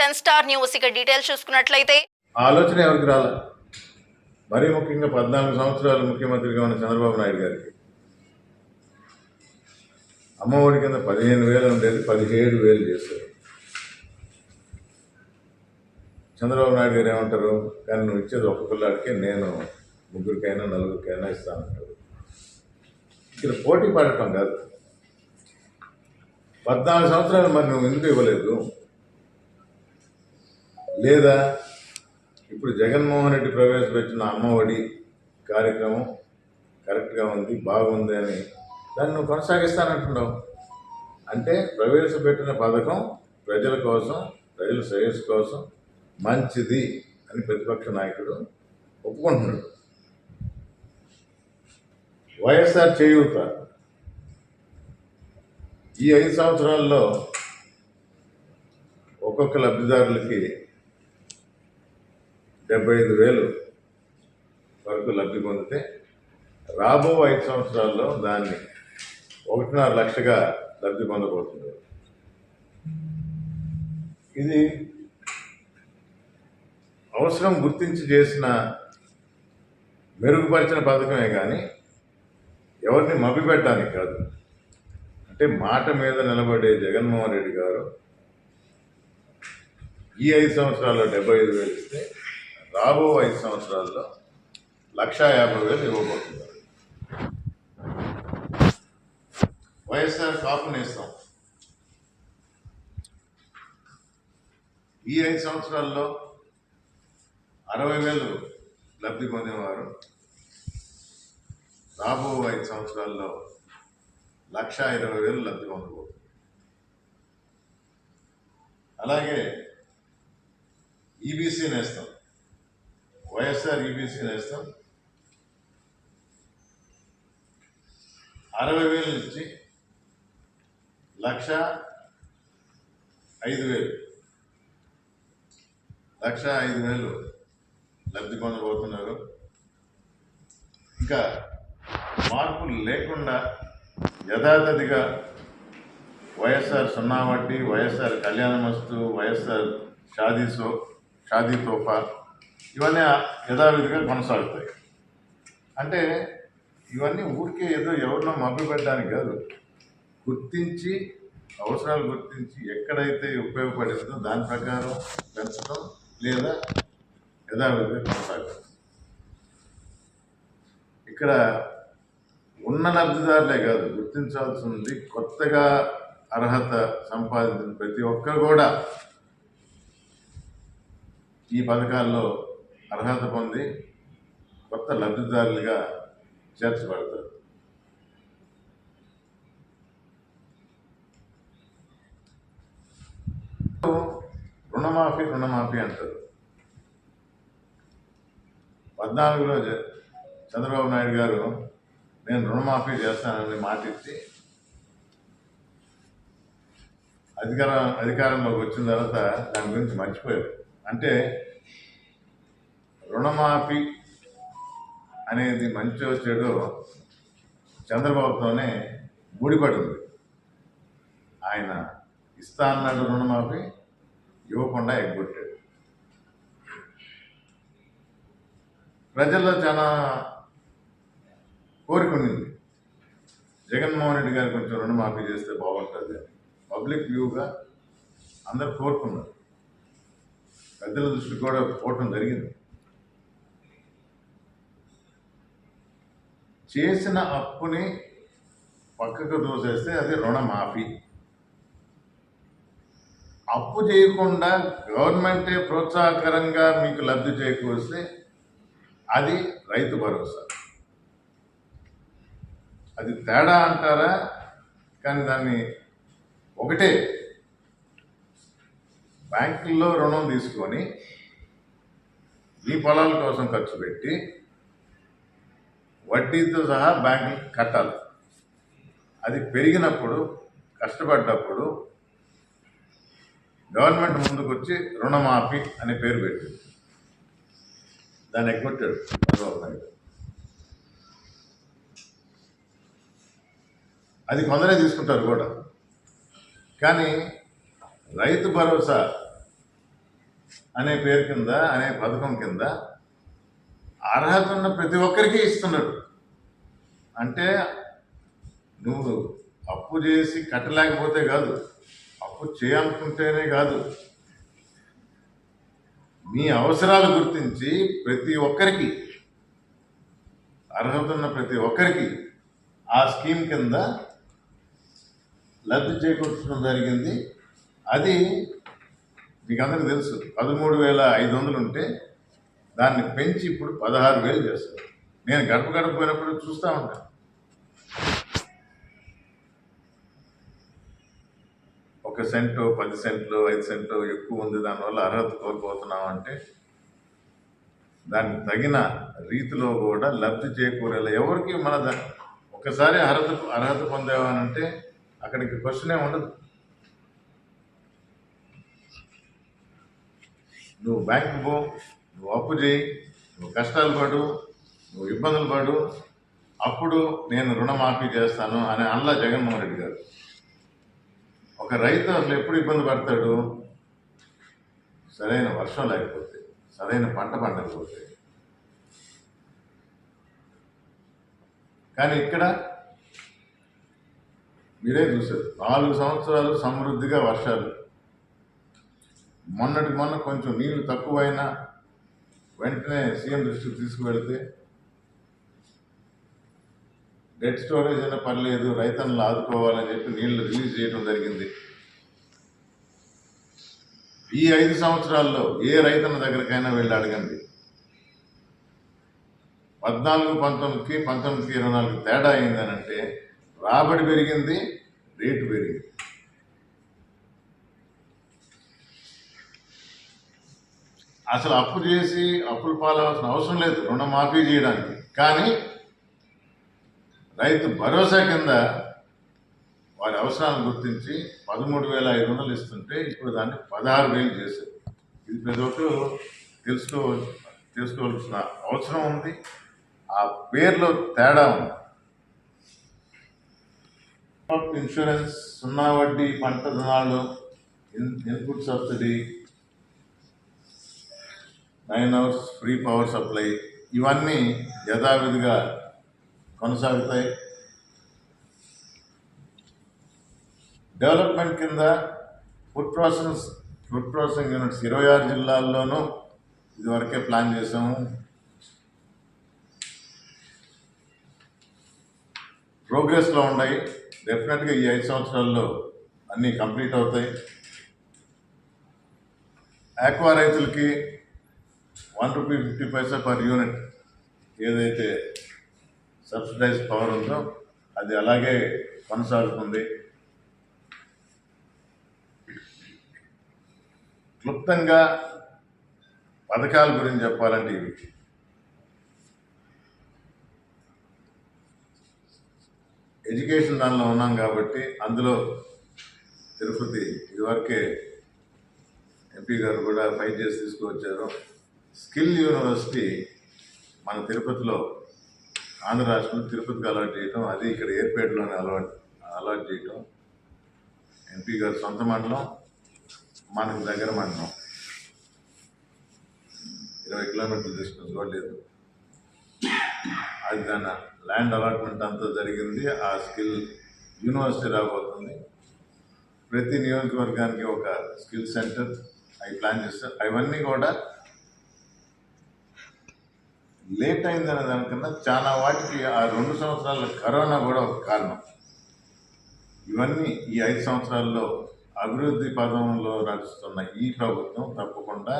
Ten star news. ఇక details చూసుకున్నట్లయితే ఆలోచన ఎవరికి రాలే? మరీ ముఖ్యంగా పద్నాలుగు సంవత్సరాలు ముఖ్యమంత్రిగా ఉన్న చంద్రబాబు నాయుడు గారికి. అమ్మఒడి కింద పదిహేను వేలు ఉండేది పదిహేడు వేలు చేశారు. చంద్రబాబు నాయుడు గారు ఏమంటారు? కానీ నువ్వు ఇచ్చేది ఒక పిల్లాడికి నేను ముగ్గురికైనా నలుగురికైనా ఇస్తానంటారు. ఇక్కడ పోటీ పడటం కాదు. పద్నాలుగు సంవత్సరాలు మరి నువ్వు ఎందుకు ఇవ్వలేదు? లేదా ఇప్పుడు జగన్మోహన్ రెడ్డి ప్రవేశపెట్టిన అమ్మఒడి కార్యక్రమం కరెక్ట్గా ఉంది బాగుంది అని దాన్ని నువ్వు కొనసాగిస్తానంటున్నావు. అంటే ప్రవేశపెట్టిన పథకం ప్రజల కోసం ప్రజల శ్రేయస్సు కోసం మంచిది అని ప్రతిపక్ష నాయకుడు ఒప్పుకుంటున్నాడు. వైఎస్ఆర్ చేయూత ఈ ఐదు సంవత్సరాల్లో ఒక్కొక్క లబ్ధిదారులకి డెబ్బై ఐదు వేలు వరకు లబ్ధి పొందితే రాబో ఐదు సంవత్సరాల్లో దాన్ని ఒకటిన్నర లక్షగా లబ్ధి పొందబోతుంది. ఇది అవసరం గుర్తించి చేసిన మెరుగుపరిచిన పథకమే కానీ ఎవరిని మభ్యపెట్టడానికి కాదు. అంటే మాట మీద నిలబడే జగన్మోహన్ రెడ్డి గారు ఈ ఐదు సంవత్సరాల్లో డెబ్బై ఐదు వేలు ఇస్తే రాబో ఐదు సంవత్సరాల్లో లక్షా యాభై వేలు ఇవ్వబోతున్నారు. వైఎస్ఆర్ కాపుని ఇస్తాం ఈ ఐదు సంవత్సరాల్లో అరవై వేలు లబ్ధి పొందినవారు రాబో ఐదు సంవత్సరాల్లో లక్ష ఇరవై వేలు లబ్ధి పొందబోతున్నారు. అలాగే ఈబీసీ నేస్తాం. వైఎస్ఆర్ ఈబీసీ వేస్తాం. అరవై వేలు నుంచి లక్ష ఐదు వేలు. లక్ష ఐదు వేలు లబ్ధి పొందబోతున్నారు. ఇంకా మార్పులు లేకుండా యథాతథిగా వైఎస్ఆర్ సున్నా వడ్డీ వైఎస్ఆర్ కళ్యాణమస్తు వైఎస్ఆర్ షాదీ సో షాదీ తోఫా ఇవన్నీ యథావిధిగా కొనసాగుతాయి. అంటే ఇవన్నీ ఊరికే ఏదో ఎవరినో మభ్యపెట్టడానికి కాదు. గుర్తించి అవసరాలు గుర్తించి ఎక్కడైతే ఉపయోగపడిందో దాని ప్రకారం పెంచడం లేదా యథావిధిగా కొనసాగడం ఇక్కడ ఉన్న లబ్ధిదారులే కాదు గుర్తించాల్సి ఉంది కొత్తగా అర్హత సంపాదించిన ప్రతి ఒక్కరు కూడా ఈ పథకాల్లో అర్హత పొంది కొత్త లబ్ధిదారులుగా చేర్చబడతారు. రుణమాఫీ రుణమాఫీ అంటారు. పద్నాలుగులో చంద్రబాబు నాయుడు గారు నేను రుణమాఫీ చేస్తానని మాటిచ్చి అధికార అధికారంలోకి వచ్చిన తర్వాత దాని గురించి మర్చిపోయారు. అంటే రుణమాఫీ అనేది మంచి వచ్చేడు చంద్రబాబుతోనే ముడిపడింది. ఆయన ఇస్తా అన్నాడు రుణమాఫీ ఇవ్వకుండా ఎగ్గొట్టాడు. ప్రజల్లో చాలా కోరిక ఉండింది జగన్మోహన్ రెడ్డి గారు కొంచెం రుణమాఫీ చేస్తే బాగుంటుంది అని. పబ్లిక్ వ్యూగా అందరు కోరుకున్నారు. పెద్దల దృష్టి కూడా పోవటం జరిగింది. చేసిన అప్పుని పక్కకు దోసేస్తే అది రుణమాఫీ. అప్పు చేయకుండా గవర్నమెంటే ప్రోత్సాహకరంగా మీకు లబ్ధి చేకూరిస్తే అది రైతు భరోసా. అది తేడా అంటారా? కానీ దాన్ని ఒకటే బ్యాంకుల్లో రుణం తీసుకొని మీ పొలాల కోసం ఖర్చు పెట్టి వడ్డీతో సహా బ్యాంకులు కట్టాలి. అది పెరిగినప్పుడు కష్టపడ్డప్పుడు గవర్నమెంట్ ముందుకు వచ్చి రుణమాఫీ అనే పేరు పెట్టింది. దాన్ని ఎగ్గొట్టాడు చంద్రబాబు నాయుడు అది కొందరే తీసుకుంటారు కూడా. కానీ రైతు భరోసా అనే పేరు కింద అనే పథకం కింద అర్హత ఉన్న ప్రతి ఒక్కరికి ఇస్తున్నాడు. అంటే నువ్వు అప్పు చేసి కట్టలేకపోతే కాదు అప్పు చేయాలనుకుంటేనే కాదు. మీ అవసరాలు గుర్తించి ప్రతి ఒక్కరికి అర్హత ఉన్న ప్రతి ఒక్కరికి ఆ స్కీమ్ కింద లబ్ధి చేకూర్చడం జరిగింది. అది మీకు అందరికీ తెలుసు. పదమూడు వేల ఐదు వందలు ఉంటే దాన్ని పెంచి ఇప్పుడు పదహారు వేలు చేస్తారు నేను గడప గడప పోయినప్పుడు చూస్తూ ఉంటాను ఒక సెంటు పది సెంట్లు ఐదు సెంట్లు ఎక్కువ ఉంది దానివల్ల అర్హత కోల్పోతున్నాం అంటే దానికి తగిన రీతిలో కూడా లబ్ధి చేకూరేలా ఎవరికి మన ద- ఒకసారి అర్హత అర్హత పొందేవానంటే అక్కడికి క్వశ్చనే ఉండదు. నువ్వు బ్యాంకు పో. నువ్వు అప్పు చేయి నువ్వు కష్టాలు పడు నువ్వు ఇబ్బందులు పడు అప్పుడు నేను రుణమాఫీ చేస్తాను అని అల్లా జగన్మోహన్ రెడ్డి గారు. ఒక రైతు అసలు ఎప్పుడు ఇబ్బంది పడతాడు? సరైన వర్షం లేకపోతే సరైన పంట పండకపోతే. కానీ ఇక్కడ మీరే చూసారు నాలుగు సంవత్సరాలు సమృద్ధిగా వర్షాలు. మొన్నటి మొన్న కొంచెం నీళ్ళు తక్కువైనా వెంటనే సీఎం దృష్టికి తీసుకువెళ్తే డెడ్ స్టోరేజ్ అయినా పర్లేదు రైతన్నలు ఆదుకోవాలని చెప్పి నీళ్ళు రిలీజ్ చేయడం జరిగింది. ఈ ఐదు సంవత్సరాల్లో ఏ రైతన్న దగ్గరకైనా వెళ్ళి అడగండి. పద్నాలుగు పంతొమ్మిదికి పంతొమ్మిదికి ఇరవై నాలుగు తేడా అయిందనంటే రాబడి పెరిగింది రేటు పెరిగింది. అసలు అప్పు చేసి అప్పులు పాలవలసిన అవసరం లేదు. రుణమాఫీ చేయడానికి. కానీ రైతు భరోసా కింద వారి అవసరాలను గుర్తించి పదమూడు వేల ఐదు వందలు ఇస్తుంటే ఇప్పుడు దాన్ని పదహారు వేలు చేశారు. ఇది ప్రతి ఒక్కరు తెలుసుకో తెలుసుకోవాల్సిన అవసరం ఉంది. ఆ పేర్లో తేడా ఉంది. ఇన్సూరెన్స్ సున్నా వడ్డీ పంట రుణాలు in input subsidy nine hours free power supply ఇవన్నీ యథావిధిగా కొనసాగుతాయి. డెవలప్మెంట్ కింద food process food processing units ఇరవై ఆరు జిల్లాల్లోనూ ఇదివరకే ప్లాన్ చేసాము ప్రోగ్రెస్లో ఉన్నాయి. డెఫినెట్గా ఈ ఐదు సంవత్సరాల్లో అన్నీ కంప్లీట్ అవుతాయి. ఆక్వా రైతులకి one rupee fifty paisa per unit ఏదైతే సబ్సిడైజ్ పవర్ ఉందో అది అలాగే కొనసాగుతుంది. క్లుప్తంగా పథకాల గురించి చెప్పాలంటే ఇవి. ఎడ్యుకేషన్ దానిలో ఉన్నాం కాబట్టి అందులో తిరుపతి ఇదివరకే ఎంపీ గారు కూడా ఫైట్ చేసి తీసుకువచ్చారు. స్కిల్ యూనివర్సిటీ మన తిరుపతిలో ఆంధ్ర రాష్ట్రంలో తిరుపతికి అలాట్ చేయటం అది ఇక్కడ ఏర్పేటలోనే అలవాట్ అలాట్ చేయటం. ఎంపీ గారు సొంత మండలం మనకు దగ్గర మండలం. ఇరవై కిలోమీటర్ల డిస్టెన్స్ కూడా లేదు. అది దాని ల్యాండ్ అలాట్మెంట్ అంతా జరిగింది. ఆ స్కిల్ యూనివర్సిటీ రాబోతుంది. ప్రతి నియోజకవర్గానికి ఒక స్కిల్ సెంటర్ అవి ప్లాన్ చేస్తారు. అవన్నీ కూడా లేట్ అయిందనే దానికన్నా చాలా వాటికి ఆ రెండు సంవత్సరాల కరోనా కూడా ఒక కారణం. ఇవన్నీ ఈ ఐదు సంవత్సరాల్లో అభివృద్ధి పదంలో నడుస్తున్న ఈ ప్రభుత్వం తప్పకుండా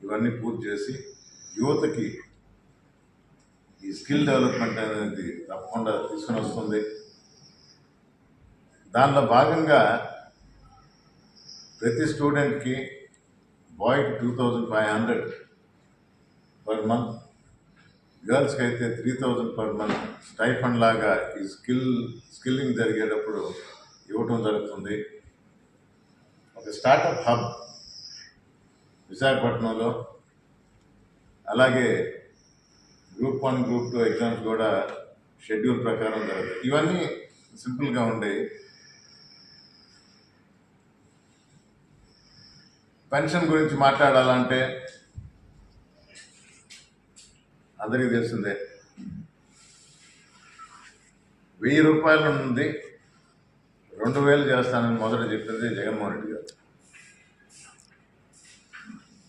ఇవన్నీ పూర్తి చేసి యువతకి ఈ స్కిల్ డెవలప్మెంట్ అనేది తప్పకుండా తీసుకుని వస్తుంది దానిలో భాగంగా ప్రతి స్టూడెంట్కి బాయ్కి two thousand five hundred per month గర్ల్స్కి అయితే three thousand per month stipend లాగా ఈ స్కిల్ స్కిల్లింగ్ జరిగేటప్పుడు ఇవ్వటం జరుగుతుంది. ఒక స్టార్టప్ హబ్ విశాఖపట్నంలో. అలాగే group one group two exams కూడా షెడ్యూల్ ప్రకారం జరుగుతాయి. ఇవన్నీ సింపుల్గా ఉండేవి. పెన్షన్ గురించి మాట్లాడాలంటే అందరికీ తెలిసిందే వెయ్యి రూపాయల నుండి రెండు వేలు చేస్తానని మొదట చెప్పింది జగన్మోహన్ రెడ్డి గారు.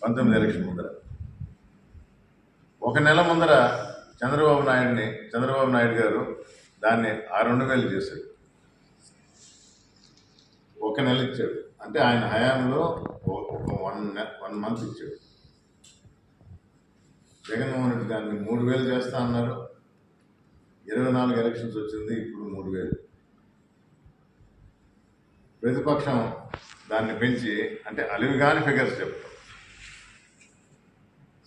పంతొమ్మిది ఎలక్షన్ ముందర. ఒక నెల ముందర చంద్రబాబు నాయుడిని చంద్రబాబు నాయుడు గారు దాన్ని ఆ రెండు వేలు చేశాడు ఒక నెల ఇచ్చాడు. అంటే ఆయన హయాంలో వన్ వన్ మంత్ ఇచ్చాడు. జగన్మోహన్ రెడ్డి దాన్ని మూడు వేలు చేస్తా అన్నారు. ఇరవై నాలుగు ఎలక్షన్స్ వచ్చింది ఇప్పుడు మూడు వేలు ప్రతిపక్షం దాన్ని పెంచి అంటే అలివిగాని ఫిగర్స్ చెప్తాం.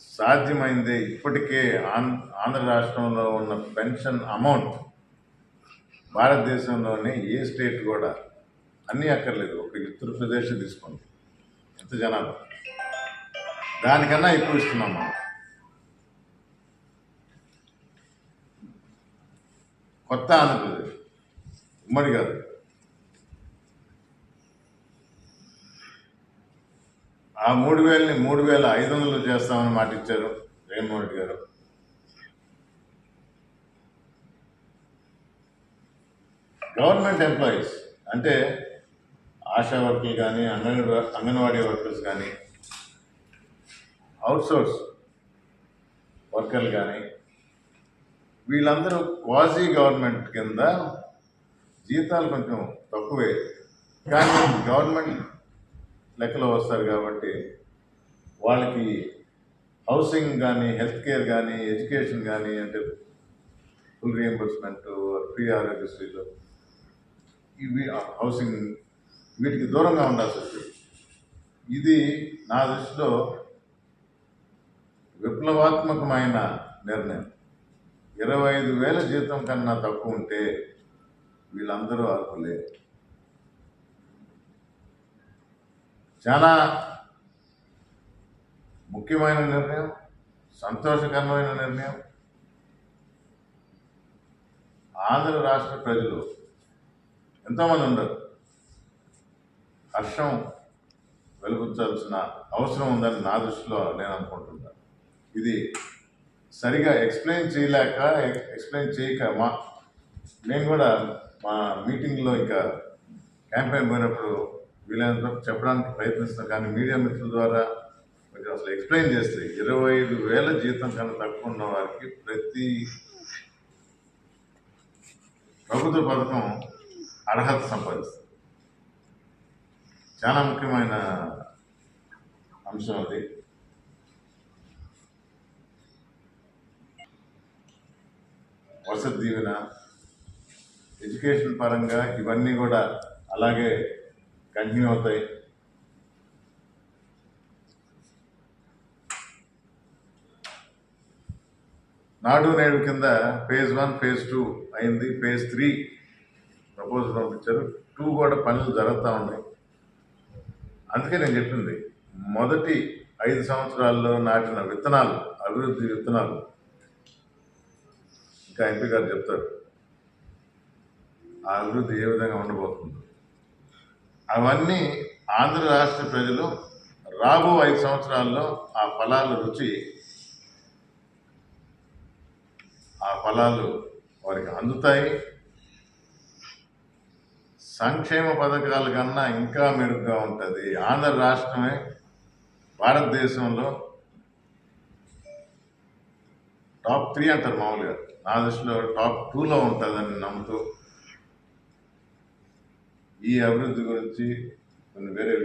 సాధ్యమైంది ఇప్పటికే ఆంధ్ర ఆంధ్ర రాష్ట్రంలో ఉన్న పెన్షన్ అమౌంట్ భారతదేశంలోనే ఏ స్టేట్ కూడా అన్నీ అక్కర్లేదు. ఒక ఉత్తరప్రదేశ్ తీసుకోండి. ఎంత జనాభా? దానికన్నా ఎక్కువ ఇస్తున్నాం మనం. కొత్త ఆంధ్రప్రదేశ్. ఉమ్మడి కాదు ఆ మూడు వేలని మూడు వేల ఐదు వందలు చేస్తామని మాట ఇచ్చారు జగన్మోహన్ రెడ్డి గారు. గవర్నమెంట్ ఎంప్లాయీస్ అంటే ఆశా వర్కర్లు కానీ అంగన్వా అంగన్వాడీ వర్కర్స్ కానీ అవుట్సోర్స్ వర్కర్లు కానీ వీళ్ళందరూ క్వాజీ గవర్నమెంట్ కింద జీతాలు కొంచెం తక్కువే. కానీ గవర్నమెంట్ లెక్కలో వస్తారు కాబట్టి వాళ్ళకి హౌసింగ్ కానీ హెల్త్ కేర్ కానీ ఎడ్యుకేషన్ కానీ అంటే ఫుల్ రియంబర్స్మెంట్ ఫ్రీ ఆరోగ్యశ్రీలు ఇవి హౌసింగ్ వీటికి దూరంగా ఉండాల్సి ఇది నా దృష్టిలో విప్లవాత్మకమైన నిర్ణయం. ఇరవై ఐదు వేల జీతం కన్నా తక్కువ ఉంటే వీళ్ళందరూ అర్హులే. చాలా ముఖ్యమైన నిర్ణయం సంతోషకరమైన నిర్ణయం. ఆంధ్ర రాష్ట్ర ప్రజలు ఎంతోమంది ఉండరు. హర్షం వెలుగుచ్చాల్సిన అవసరం ఉందని నా దృష్టిలో నేను అనుకుంటున్నాను. ఇది సరిగా ఎక్స్ప్లెయిన్ చేయలేక ఎక్స్ప్లెయిన్ చేయక మా నేను కూడా మా మీటింగ్లో ఇంకా క్యాంపెయిన్ పోయినప్పుడు వీలైనంత చెప్పడానికి ప్రయత్నిస్తాం కానీ మీడియా మిత్రుల ద్వారా కొంచెం అసలు ఎక్స్ప్లెయిన్ చేస్తే ఇరవై ఐదు వేల జీతం కన్నా తక్కువ ఉన్న వారికి ప్రతి ప్రభుత్వ పథకం అర్హత సంపాదిస్తుంది. చాలా ముఖ్యమైన అంశం అది. వసతి దీవెన ఎడ్యుకేషన్ పరంగా ఇవన్నీ కూడా అలాగే కంటిన్యూ అవుతాయి. నాడు నేడు కింద ఫేజ్ వన్ ఫేజ్ టూ అయింది. ఫేజ్ త్రీ ప్రపోజల్ పంపించారు. టూ కూడా పనులు జరుగుతూ ఉన్నాయి. అందుకే నేను చెప్పింది మొదటి ఐదు సంవత్సరాల్లో నాటిన విత్తనాలు అభివృద్ధి విత్తనాలు ఇంకా ఎంపీ గారు చెప్తారు. ఆ అభివృద్ధి ఏ విధంగా ఉండబోతుందో. అవన్నీ ఆంధ్ర రాష్ట్ర ప్రజలు రాబో ఐదు సంవత్సరాల్లో ఆ ఫలాల రుచి ఆ ఫలాలు వారికి అందుతాయి. సంక్షేమ పథకాల కన్నా ఇంకా మెరుగ్గా ఉంటుంది ఆంధ్ర రాష్ట్రమే. భారతదేశంలో టాప్ త్రీ అంటారు మామూలుగా. నా దృష్టిలో టాప్ టూలో ఉంటుందని నమ్ముతూ ఈ అభివృద్ధి గురించి కొన్ని వేరే